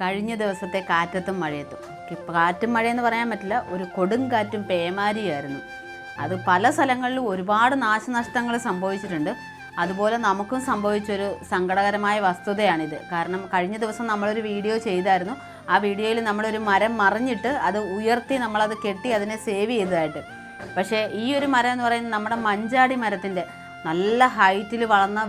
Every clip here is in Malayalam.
കഴിഞ്ഞ ദിവസത്തെ കാറ്റത്തും മഴയത്തും. കാറ്റും മഴയെന്ന് പറയാൻ പറ്റില്ല ഒരു കൊടുങ്കാറ്റും പേമാരിയായിരുന്നു. അത് പല സ്ഥലങ്ങളിലും ഒരുപാട് നാശനഷ്ടങ്ങൾ സംഭവിച്ചിട്ടുണ്ട്. അതുപോലെ നമുക്കും സംഭവിച്ചൊരു സങ്കടകരമായ വസ്തുതയാണിത്. കാരണം കഴിഞ്ഞ ദിവസം നമ്മളൊരു വീഡിയോ ചെയ്തായിരുന്നു. ആ വീഡിയോയിൽ നമ്മളൊരു മരം മറിഞ്ഞിട്ട് അത് ഉയർത്തി നമ്മളത് കെട്ടി അതിനെ സേവ് ചെയ്തതായിട്ട്. പക്ഷേ ഈ ഒരു മരം എന്ന് പറയുന്നത് നമ്മുടെ മഞ്ചാടി മരത്തിന്റെ നല്ല ഹൈറ്റിൽ വളർന്ന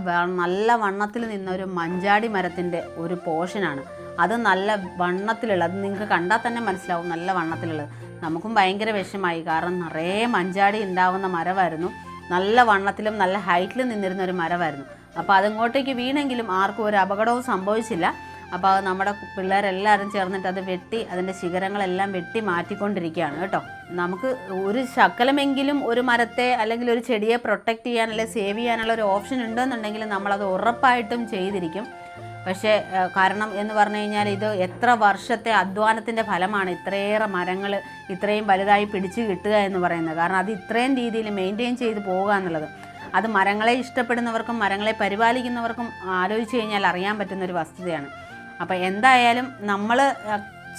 നല്ല വണ്ണത്തിൽ നിന്ന ഒരു മഞ്ചാടി മരത്തിന്റെ ഒരു പോർഷനാണ് അത് നല്ല വണ്ണത്തിലുള്ള അത് നിങ്ങൾക്ക് കണ്ടാൽ തന്നെ മനസ്സിലാവും നല്ല വണ്ണത്തിലുള്ളത്. നമുക്കും ഭയങ്കര വിഷമായി. കാരണം നിറയെ മഞ്ചാടി ഉണ്ടാവുന്ന മരമായിരുന്നു. നല്ല വണ്ണത്തിലും നല്ല ഹൈറ്റിലും നിന്നിരുന്ന ഒരു മരമായിരുന്നു. അപ്പോൾ അതിങ്ങോട്ടേക്ക് വീണെങ്കിലും ആർക്കും ഒരു അപകടവും സംഭവിച്ചില്ല. അപ്പോൾ അത് നമ്മുടെ പിള്ളേരെല്ലാവരും ചേർന്നിട്ട് അത് വെട്ടി അതിന്റെ ശിഖരങ്ങളെല്ലാം വെട്ടി മാറ്റിക്കൊണ്ടിരിക്കുകയാണ് കേട്ടോ. നമുക്ക് ഒരു ശകലമെങ്കിലും ഒരു മരത്തെ അല്ലെങ്കിൽ ഒരു ചെടിയെ പ്രൊട്ടക്റ്റ് ചെയ്യാൻ അല്ലെങ്കിൽ സേവ് ചെയ്യാനുള്ള ഒരു ഓപ്ഷൻ ഉണ്ടെന്നുണ്ടെങ്കിൽ നമ്മളത് ഉറപ്പായിട്ടും ചെയ്തിരിക്കും. പക്ഷേ കാരണം എന്ന് പറഞ്ഞു കഴിഞ്ഞാൽ ഇത് എത്ര വർഷത്തെ അധ്വാനത്തിന്റെ ഫലമാണ് ഇത്രയേറെ മരങ്ങൾ ഇത്രയും വലുതായി പിടിച്ചു കിട്ടുക എന്ന് പറയുന്നത്. കാരണം അത് ഇത്രയും രീതിയിൽ മെയിന്റെയിൻ ചെയ്ത് പോവുക എന്നുള്ളത്. അത് മരങ്ങളെ ഇഷ്ടപ്പെടുന്നവർക്കും മരങ്ങളെ പരിപാലിക്കുന്നവർക്കും ആലോചിച്ച് കഴിഞ്ഞാൽ അറിയാൻ പറ്റുന്ന ഒരു വസ്തുതയാണ്. അപ്പോൾ എന്തായാലും നമ്മൾ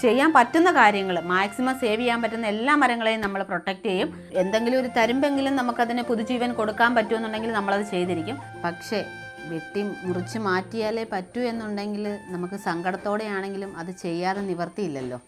ചെയ്യാൻ പറ്റുന്ന കാര്യങ്ങൾ മാക്സിമം സേവ് ചെയ്യാൻ പറ്റുന്ന എല്ലാ മരങ്ങളെയും നമ്മൾ പ്രൊട്ടക്റ്റ് ചെയ്യും. എന്തെങ്കിലും ഒരു തരുമ്പെങ്കിലും നമുക്കതിന് പുതുജീവൻ കൊടുക്കാൻ പറ്റുമെന്നുണ്ടെങ്കിൽ നമ്മളത് ചെയ്തിരിക്കും. പക്ഷേ വെട്ടി മുറിച്ച് മാറ്റിയാലേ പറ്റൂ എന്നുണ്ടെങ്കിൽ നമുക്ക് സങ്കടത്തോടെയാണെങ്കിലും അത് ചെയ്യാതെ നിവർത്തിയില്ലല്ലോ.